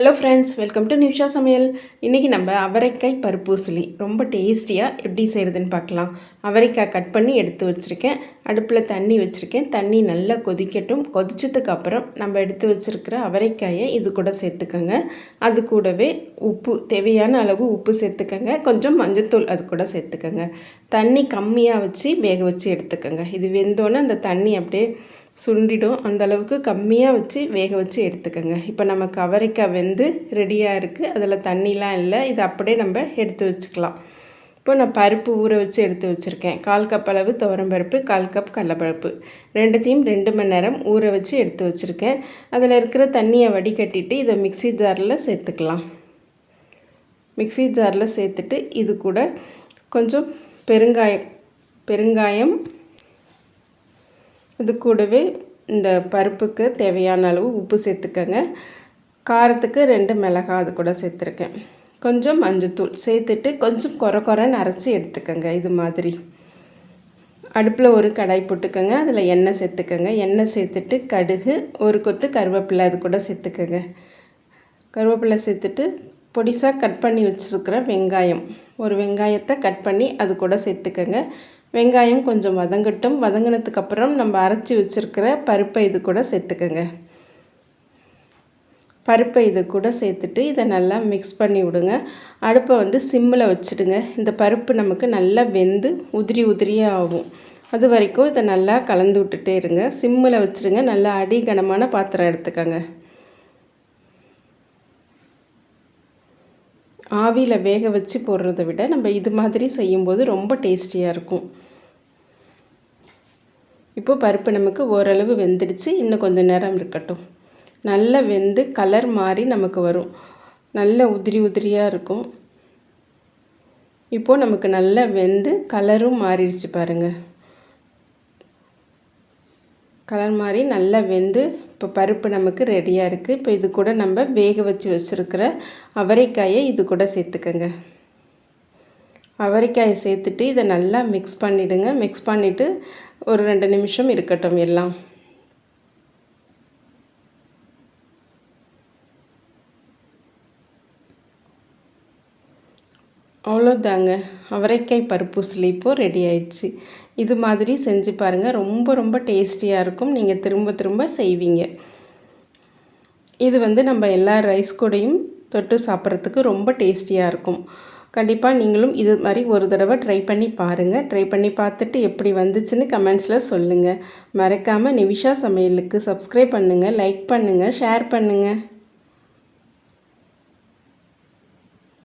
Hello friends welcome to Nisha சமையல் இன்றைக்கி நம்ம அவரைக்காய் பருப்பூசலி ரொம்ப டேஸ்டியாக எப்படி செய்கிறதுன்னு பார்க்கலாம். அவரைக்காய் கட் பண்ணி எடுத்து வச்சுருக்கேன். அடுப்பில் தண்ணி வச்சுருக்கேன். தண்ணி நல்லா கொதிக்கட்டும். கொதிச்சதுக்கு அப்புறம் நம்ம எடுத்து வச்சுருக்கிற அவரைக்காயை இது கூட சேர்த்துக்கோங்க. அது கூடவே உப்பு தேவையான அளவு உப்பு சேர்த்துக்கோங்க. கொஞ்சம் மஞ்சத்தூள் அது கூட சேர்த்துக்கோங்க. தண்ணி கம்மியாக வச்சு வேக வச்சு எடுத்துக்கோங்க. இது வெந்தோன்னே அந்த தண்ணி அப்படியே சுண்டிடும். அந்த அளவுக்கு கம்மியாக வச்சு வேக வச்சு எடுத்துக்கோங்க. இப்போ நமக்கு அவரைக்காய் வெந்து ரெடியாக இருக்குது அதில் தண்ணிலாம் இல்லை. இதை அப்படியே நம்ம எடுத்து வச்சுக்கலாம். இப்போ நான் பருப்பு ஊற வச்சு எடுத்து வச்சுருக்கேன். கால் கப் அளவு துவரம்பருப்பு கால் கப் கடலப்பருப்பு. ரெண்டுத்தையும் ரெண்டு மணி நேரம் ஊற வச்சு எடுத்து வச்சுருக்கேன். அதில் இருக்கிற தண்ணியை வடிகட்டிட்டு இதை மிக்சி ஜாரில் சேர்த்துக்கலாம். மிக்சி ஜாரில் சேர்த்துட்டு இது கூட கொஞ்சம் பெருங்காயம் பெருங்காயம் இது கூடவே இந்த பருப்புக்கு தேவையான அளவு உப்பு சேர்த்துக்கோங்க. காரத்துக்கு ரெண்டு மிளகாய் அது கூட சேர்த்துருக்கேன். கொஞ்சம் மஞ்சத்தூள் சேர்த்துட்டு கொஞ்சம் குறை குறைன்னு அரைச்சி எடுத்துக்கோங்க இது மாதிரி. அடுப்பில் ஒரு கடாய் போட்டுக்கோங்க அதில் எண்ணெய் சேர்த்துக்கோங்க. எண்ணெய் சேர்த்துட்டு கடுகு ஒரு கொத்து கருவேப்பிலை அது கூட சேர்த்துக்கோங்க. கருவேப்பிலை சேர்த்துட்டு பொடிசாக கட் பண்ணி வச்சுருக்கிற வெங்காயம் ஒரு வெங்காயத்தை கட் பண்ணி அது கூட சேர்த்துக்கோங்க. வெங்காயம் கொஞ்சம் வதங்கட்டும். வதங்கினதுக்கப்புறம் நம்ம அரைச்சி வச்சுருக்கிற பருப்பை இது கூட சேர்த்துக்கோங்க. பருப்பை இது கூட சேர்த்துட்டு இதை நல்லா மிக்ஸ் பண்ணி விடுங்க. அடுப்பை வந்து சிம்மில் வச்சுடுங்க. இந்த பருப்பு நமக்கு நல்லா வெந்து உதிரி உதிரியாக ஆகும். அது வரைக்கும் இதை நல்லா கலந்து விட்டுட்டே இருங்க. சிம்மில் வச்சுருங்க நல்லா அடி கனமான பாத்திரம் எடுத்துக்கோங்க. ஆவியில் வேக வச்சு போடுறத விட நம்ம இது மாதிரி செய்யும்போது ரொம்ப டேஸ்டியாக இருக்கும். இப்போ பருப்பு நமக்கு ஓரளவு வெந்துடுச்சு. இன்னும் கொஞ்சம் நேரம் இருக்கட்டும். நல்லா வெந்து கலர் மாறி நமக்கு வரும். நல்ல உதிரி உதிரியாக இருக்கும். இப்போது நமக்கு நல்லா வெந்து கலரும் மாறிடுச்சு பாருங்கள் கலர் மாதிரி நல்லா வெந்து இப்போ பருப்பு நமக்கு ரெடியாக இருக்குது இப்போ இது கூட நம்ம வேக வச்சு வச்சுருக்கிற அவரைக்காயை இது கூட சேர்த்துக்கோங்க. அவரைக்காயை சேர்த்துட்டு இதை நல்லா மிக்ஸ் பண்ணிவிடுங்க மிக்ஸ் பண்ணிவிட்டு ஒரு ரெண்டு நிமிஷம் இருக்கட்டும் எல்லாம். அவ்வளோதாங்க அவரைக்காய் பருப்பு சிலிப்பும் ரெடி ஆயிடுச்சு. இது மாதிரி செஞ்சு பாருங்கள் ரொம்ப ரொம்ப டேஸ்டியாக இருக்கும். நீங்கள் திரும்ப திரும்ப செய்வீங்க. இது வந்து நம்ம எல்லா ரைஸ் கூடையும் தொட்டு சாப்பிட்றதுக்கு ரொம்ப டேஸ்டியாக இருக்கும். கண்டிப்பாக நீங்களும் இது மாதிரி ஒரு தடவை ட்ரை பண்ணி பாருங்கள் ட்ரை பண்ணி பார்த்துட்டு எப்படி வந்துச்சுன்னு கமெண்ட்ஸில் சொல்லுங்கள் மறக்காமல் நிவிஷா சமையலுக்கு சப்ஸ்கிரைப் பண்ணுங்கள் லைக் பண்ணுங்கள் ஷேர் பண்ணுங்கள்